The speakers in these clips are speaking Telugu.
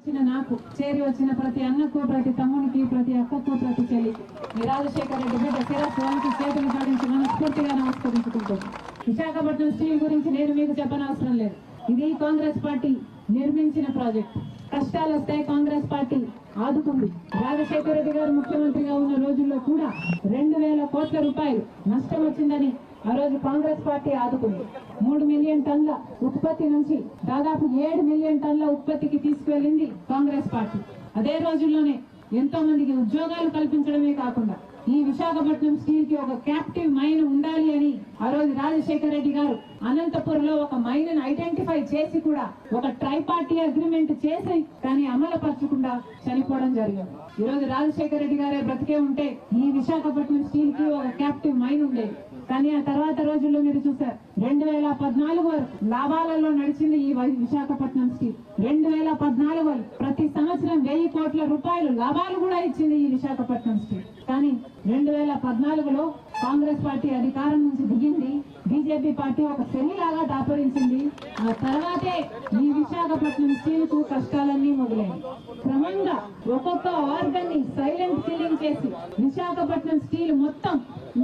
వచ్చిన నాకు చేరి వచ్చిన ప్రతి అన్నకు ప్రతి తమ్మునికి ప్రతి అక్కకు ప్రతి చెల్లికి. ఈ రాజశేఖర రెడ్డి బిడ్డ శిరస్సు చేతులు సాధించి మనస్ఫూర్తిగా నమస్కరించుకుంటాను విశాఖపట్నం స్టీల్ గురించి నేను మీకు చెప్పనవసరం లేదు. ఇది కాంగ్రెస్ పార్టీ నిర్మించిన ప్రాజెక్ట్. కష్టాలు వస్తాయి కాంగ్రెస్ పార్టీ ఆదుకుంది. రాజశేఖర రెడ్డి గారు ముఖ్యమంత్రిగా ఉన్న రోజుల్లో కూడా రెండు వేల కోట్ల రూపాయలు నష్టం వచ్చిందని ఆ రోజు కాంగ్రెస్ పార్టీ ఆదుకుంది. మూడు మిలియన్ టన్ల ఉత్పత్తి నుంచి దాదాపు ఏడు మిలియన్ టన్ల ఉత్పత్తికి తీసుకువెళ్ళింది కాంగ్రెస్ పార్టీ. అదే రోజుల్లోనే ఎంతో మందికి ఉద్యోగాలు కల్పించడమే కాకుండా ఈ విశాఖపట్నం స్టీల్కి ఒక క్యాప్టివ్ మైన్ ఉండాలి అని ఆ రోజు రాజశేఖర రెడ్డి గారు అనంతపురంలో ఒక మైన్ ఐడెంటిఫై చేసి కూడా ఒక ట్రైపార్టీ అగ్రిమెంట్ చేసి కానీ అమలుపరచకుండా చనిపోవడం జరిగింది. ఈ రోజు రాజశేఖర రెడ్డి గారే బ్రతికే ఉంటే ఈ విశాఖపట్నం స్టీల్కి ఒక క్యాప్టివ్ మైన్ ఉండేది. కానీ ఆ తర్వాత రోజుల్లో మీరు చూసారు రెండు వేల పద్నాలుగు వరకు లాభాలలో నడిచింది ఈ విశాఖపట్నం స్టీల్. రెండు వేల పద్నాలుగు వరకు ప్రతి సంవత్సరం వెయ్యి కోట్ల రూపాయలు లాభాలు కూడా ఇచ్చింది ఈ విశాఖపట్నం స్టీల్. కానీ రెండు వేల పద్నాలుగులో కాంగ్రెస్ పార్టీ అధికారం నుంచి దిగింది బీజేపీ పార్టీ ఒక శనిలాగా దాపరించింది. ఆ తర్వాతే ఈ విశాఖపట్నం స్టీల్కు కష్టాలన్నీ మొదలైంది క్రమంగా ఒక్కొక్క ఆర్గన్ని సైలెంట్ కిల్లింగ్ చేసి విశాఖపట్నం స్టీల్ మొత్తం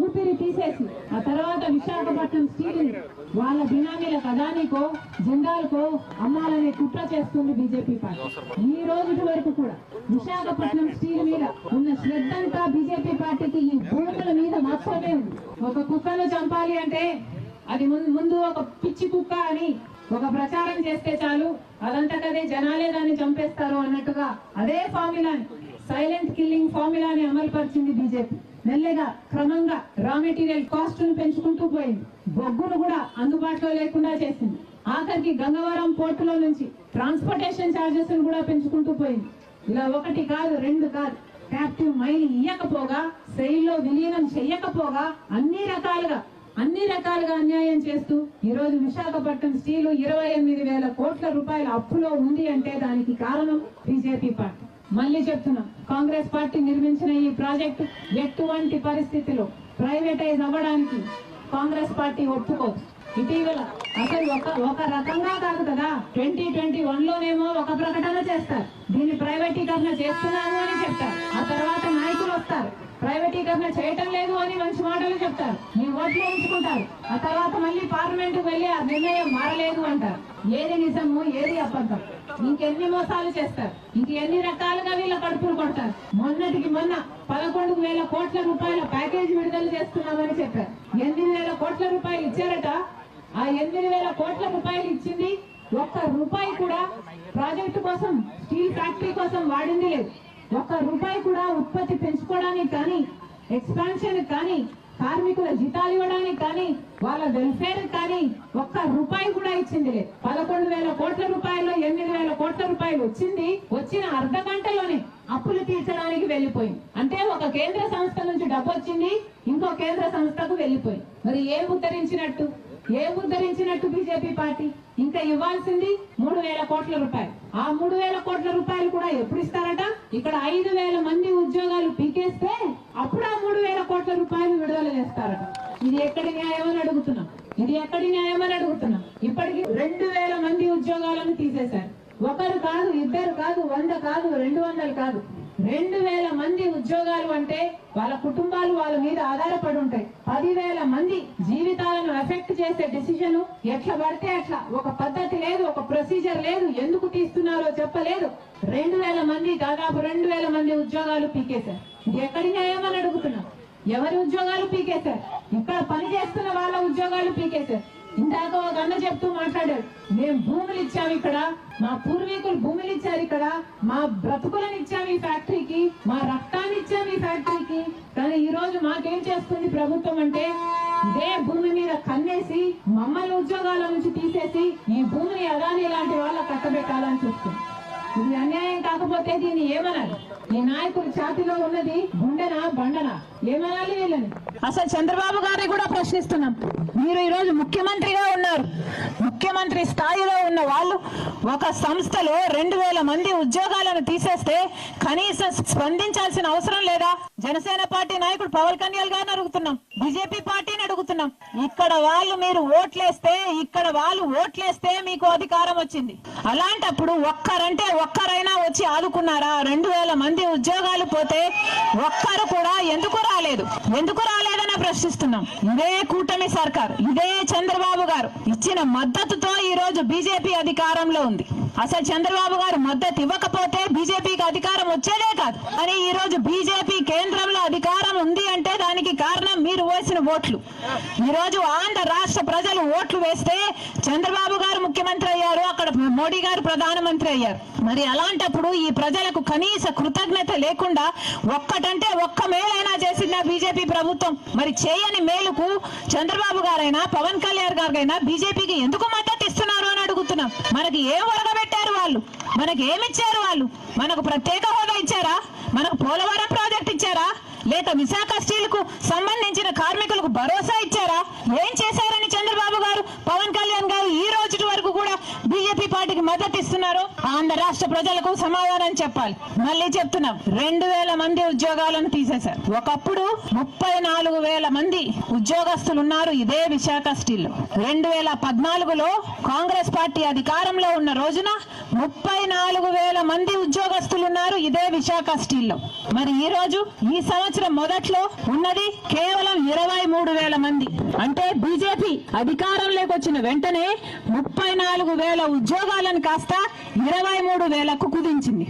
ఊపిరి తీసేసి ఆ తర్వాత విశాఖపట్నం స్టీల్ వాళ్ళ బినామీల కదానికో జెండాలకో అమ్మాలనే కుట్ర చేస్తుంది బీజేపీ పార్టీ. ఈ రోజు వరకు కూడా విశాఖపట్నం స్టీల్ మీద ఉన్న శ్రద్ధంతా బీజేపీ పార్టీకి ఈ భూముల మీద మాత్రమే ఉంది. ఒక కుక్కను చంపాలి అంటే అది ముందు ఒక పిచ్చి కుక్క అని ఒక ప్రచారం చేస్తే చాలు అదంతకదే జనాలే దాన్ని చంపేస్తారు అన్నట్టుగా అదే ఫార్ములాని సైలెంట్ కిల్లింగ్ ఫార్ములాని అమలుపరిచింది బీజేపీ. మెల్లగా క్రమంగా రా మెటీరియల్ కాస్ట్ను పెంచుకుంటూ పోయింది. బొగ్గును కూడా అందుబాటులో లేకుండా చేసింది. ఆఖరికి గంగవరం పోర్టులో నుంచి ట్రాన్స్పోర్టేషన్ చార్జెస్ కూడా పెంచుకుంటూ పోయింది. ఇలా ఒకటి కాదు రెండు కాదు. క్యాప్టివ్ మైల్ ఇయ్యకపోగా సెయిల్లో విలీనం చెయ్యకపోగా అన్ని రకాలుగా అన్ని రకాలుగా అన్యాయం చేస్తూ ఈ రోజు విశాఖపట్నం స్టీలు ఇరవై ఎనిమిది వేల కోట్ల రూపాయల అప్పులో ఉంది అంటే దానికి కారణం బీజేపీ పార్టీ. మళ్ళీ చెప్తున్నా కాంగ్రెస్ పార్టీ నిర్మించిన ఈ ప్రాజెక్టు ఎటువంటి పరిస్థితిలో ప్రైవేటైజ్ అవ్వడానికి కాంగ్రెస్ పార్టీ ఒప్పుకోదు ఇటీవల అసలు ఒక ఒక రకంగా కాదు కదా ట్వంటీ ట్వంటీ వన్ లోనేమో ఒక ప్రకటన చేస్తారు. దీన్ని ప్రైవేటీకరణ చేస్తున్నాము అని చెప్తారు. ఆ తర్వాత ప్రైవేటీకరణ చేయటం లేదు అని మంచి మాటలు చెప్తారు. మీ ఓట్లు ఉంచుకుంటారు ఆ తర్వాత మళ్ళీ పార్లమెంట్ వెళ్ళి ఆ నిర్ణయం మారలేదు అంటారు. ఏది నిజము ఏది అబద్ధం? ఇంకెన్ని మోసాలు చేస్తారు? ఇంకెన్ని రకాలుగా వీళ్ళ కడుపులు కొడతారు? మొన్నటికి మొన్న పదకొండు వేల కోట్ల రూపాయల ప్యాకేజ్ విడుదల చేస్తున్నామని చెప్పారు. ఎనిమిది వేల కోట్ల రూపాయలు ఇచ్చారట. ఆ ఎనిమిది వేల కోట్ల రూపాయలు ఇచ్చింది ఒక్క రూపాయి కూడా ప్రాజెక్టు కోసం స్టీల్ ఫ్యాక్టరీ కోసం వాడింది లేదు. ఒక్క రూపాయి కూడా ఉత్పత్తి పెంచుకోవడానికి కానీ ఎక్స్పాన్షన్ కానీ కార్మికుల జీతాలు ఇవ్వడానికి కానీ వాళ్ళ వెల్ఫేర్ కానీ ఒక్క రూపాయి కూడా ఇచ్చింది లేదు. పదకొండు వేల కోట్ల రూపాయలు ఎనిమిది వేల కోట్ల రూపాయలు వచ్చింది వచ్చిన అర్ధ గంటలోనే అప్పులు తీర్చడానికి వెళ్ళిపోయింది. అంటే ఒక కేంద్ర సంస్థ నుంచి డబ్బు వచ్చింది ఇంకో కేంద్ర సంస్థకు వెళ్ళిపోయింది. మరి ఏం ఉద్ధరించినట్టు? ఏం ఉద్ధరించినట్టు బీజేపీ పార్టీ? ఇంకా ఇవ్వాల్సింది మూడు వేల కోట్ల రూపాయలు. ఆ మూడు వేల కోట్ల రూపాయలు కూడా ఎప్పుడు ఇస్తారట? ఇక్కడ ఐదు వేల మంది ఉద్యోగాలు పీకేస్తే అప్పుడు ఆ మూడు వేల కోట్ల రూపాయలు విడుదల చేస్తారట. ఇది ఎక్కడి న్యాయం అని అడుగుతున్నాం. ఇది ఎక్కడి న్యాయం అని అడుగుతున్నాం. ఇప్పటికి రెండు వేల మంది ఉద్యోగాలను తీసేశారు. ఒకరు కాదు ఇద్దరు కాదు వంద కాదు రెండు వందలు కాదు. రెండు వేల మంది ఉద్యోగాలు అంటే వాళ్ళ కుటుంబాలు వాళ్ళ మీద ఆధారపడి ఉంటాయి. పదివేల మంది జీవితాలను ఎఫెక్ట్ చేసే డిసిజన్ ఎట్లా పడితే అట్లా. ఒక పద్ధతి లేదు ఒక ప్రొసీజర్ లేదు. ఎందుకు తీస్తున్నారో చెప్పలేదు. రెండు వేల మంది దాదాపు రెండు వేల మంది ఉద్యోగాలు పీకేశారు. ఎక్కడి న్యాయం అని అడుగుతున్నా? ఎవరి ఉద్యోగాలు పీకేశారు? ఇక్కడ పని చేస్తున్న వాళ్ళ ఉద్యోగాలు పీకేశారు. ఇందాక ఒక అన్న చెప్తూ మాట్లాడాడు మేము భూములు ఇచ్చాము ఇక్కడ మా పూర్వీకులు భూములు ఇచ్చారు ఇక్కడ మా బ్రతుకులను ఇచ్చాము ఈ ఫ్యాక్టరీకి మా రక్తాన్ని ఇచ్చాము ఈ ఫ్యాక్టరీకి. కానీ ఈ రోజు మాకేం చేస్తుంది ప్రభుత్వం అంటే ఇదే భూమి మీద కన్నేసి మమ్మల్ని ఉద్యోగాల నుంచి తీసేసి ఈ భూమిని అదాని లాంటి వాళ్ళ కట్టబెట్టాలని చూస్తుంది. ఇది అన్యాయం కాకపోతే దీన్ని ఏమనాలి? ఈ నాయకుడి ఛాతిలో ఉన్నది గుండెనా బండనా? ఏమనాలి వీళ్ళని? అసలు చంద్రబాబు గారిని కూడా ప్రశ్నిస్తున్నాం. మీరు ఈరోజు ముఖ్యమంత్రిగా ఉన్నారు. ముఖ్యమంత్రి స్థాయిలో ఉన్న వాళ్ళు ఒక సంస్థలో రెండు వేల మంది ఉద్యోగాలను తీసేస్తే కనీసం స్పందించాల్సిన అవసరం లేదా? జనసేన పార్టీ నాయకుడు పవన్ కళ్యాణ్ గారిని అడుగుతున్నాం. బీజేపీ పార్టీని అడుగుతున్నాం. ఇక్కడ వాళ్ళు మీరు ఓట్లేస్తే ఇక్కడ వాళ్ళు ఓట్లేస్తే మీకు అధికారం వచ్చింది. అలాంటప్పుడు ఒక్కరంటే ఒక్కరైనా వచ్చి ఆదుకున్నారా? రెండు వేల మంది ఉద్యోగాలు పోతే ఒక్కరు కూడా ఎందుకు రాలేదు? ఎందుకు రాలేదని ప్రశ్నిస్తున్నాం. ఇదే కూటమి సర్కార్ ఇదే చంద్రబాబు గారు. ఇచ్చిన మద్దతుతో ఈ రోజు బీజేపీ అధికారంలో ఉంది. అసలు చంద్రబాబు గారు మద్దతు ఇవ్వకపోతే బీజేపీకి అధికారం వచ్చేదే కాదు. అని ఈ రోజు బీజేపీ కేంద్రంలో అధికారం ఉంది అంటే దానికి కారణం మీరు వేసిన ఓట్లు. ఈ రోజు ఆంధ్ర రాష్ట్ర ప్రజలు ఓట్లు వేస్తే చంద్రబాబు గారు ముఖ్యమంత్రి అయ్యారు అక్కడ మోడీ గారు ప్రధానమంత్రి అయ్యారు. మరి అలాంటప్పుడు ఈ ప్రజలకు కనీస కృతజ్ఞత లేకుండా ఒక్కటంటే ఒక్క మేలైనా చేసిందా బీజేపీ ప్రభుత్వం? మరి చేయని మేలుకు చంద్రబాబు గారైనా పవన్ కళ్యాణ్ గారికైనా బీజేపీకి ఎందుకు మద్దతు ఇస్తున్నారు అని అడుగుతున్నాం. మనకి ఏం ఒరగబెట్టారు వాళ్ళు? మనకి ఏమిచ్చారు వాళ్ళు? మనకు ప్రత్యేక హోదా ఇచ్చారా? మనకు పోలవరం ప్రాజెక్ట్ ఇచ్చారా? లేక విశాఖ స్టీల్కు సంబంధించిన కార్మికులకు భరోసా ఇచ్చారా? ఏం చేశారని చంద్రబాబు గారు? పవన్ కళ్యాణ్ గారు ఈ రోజు వరకు కూడా బీజేపీ పార్టీకి మద్దతు ఇస్తున్నారు. ఆంధ్ర రాష్ట్ర ప్రజలకు సమాధానం చెప్పాలి. మళ్ళీ చెప్తున్నాం రెండు వేల మంది ఉద్యోగాలను తీసేశారు. ఒకప్పుడు ముప్పై నాలుగు వేల మంది ఉద్యోగస్తులు ఉన్నారు ఇదే విశాఖ స్టీల్. రెండు వేల పద్నాలుగులో కాంగ్రెస్ పార్టీ అధికారంలో ఉన్న రోజున ముప్పై నాలుగు వేల మంది ఉద్యోగస్తులు ఉన్నారు ఇదే విశాఖ స్టీల్. లో మరి ఈ రోజు ఈ సంవత్సరం మొదట్లో ఉన్నది కేవలం ఇరవై మూడు వేల మంది. అంటే బీజేపీ అధికారంలోకి వచ్చిన వెంటనే ముప్పై నాలుగు వేల ఉద్యోగాలను కాస్త ఇరవై మూడు వేలకు కుదించింది.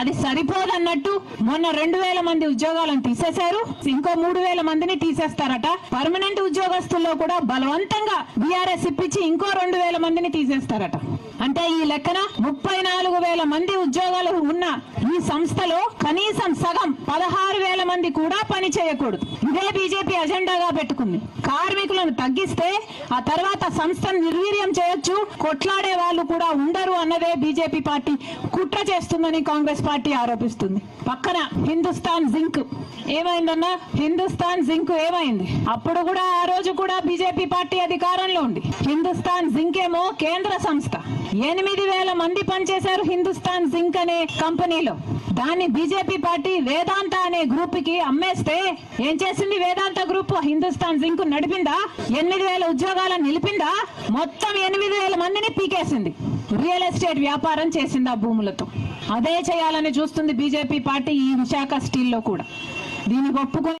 అది సరిపోదన్నట్టు మొన్న రెండు వేల మంది ఉద్యోగాలను తీసేశారు. ఇంకో మూడు వేల మందిని తీసేస్తారట. పర్మనెంట్ ఉద్యోగస్తుల్లో కూడా బలవంతంగా బీఆర్ఎస్ ఇప్పించి ఇంకో రెండు వేల మందిని తీసేస్తారట. అంటే ఈ లెక్కన ముప్పై నాలుగు వేల మంది ఉద్యోగాలు ఉన్న ఈ సంస్థలో కనీసం సగం పదహారు వేల మంది కూడా పని చేయకూడదు. ఇదే బీజేపీ అజెండాగా పెట్టుకుంది. కార్మికులను తగ్గిస్తే ఆ తర్వాత సంస్థను నిర్వీర్యం చేయొచ్చు కొట్లాడే వాళ్ళు కూడా ఉండరు అన్నదే బీజేపీ పార్టీ కుట్ర చేస్తుందని కాంగ్రెస్ పార్టీ ఆరోపిస్తుంది. పక్కన హిందుస్థాన్ జింక్. ఏమైందన్నా? హిందుస్థాన్ జింక్ ఏమైంది? అప్పుడు కూడా ఆ రోజు కూడా బీజేపీ పార్టీ అధికారంలో ఉంది. హిందుస్థాన్ జింక్ ఏమో కేంద్ర సంస్థ. ఎనిమిది వేల మంది పనిచేశారు హిందుస్థాన్ జింక్ అనే కంపెనీలో. దాన్ని బీజేపీ పార్టీ వేదాంత అనే గ్రూప్కి అమ్మేస్తే ఏం చేసింది వేదాంత గ్రూప్? హిందుస్థాన్ జింక్ నడిపిందా? ఎనిమిది వేల ఉద్యోగాలను నిలిపిందా? మొత్తం ఎనిమిది వేల మందిని పీకేసింది. రియల్ ఎస్టేట్ వ్యాపారం చేసింది ఆ భూములతో. అదే చేయాలని చూస్తుంది బీజేపీ పార్టీ ఈ విశాఖ స్టీల్లో కూడా. దీనికి ఒప్పుకొని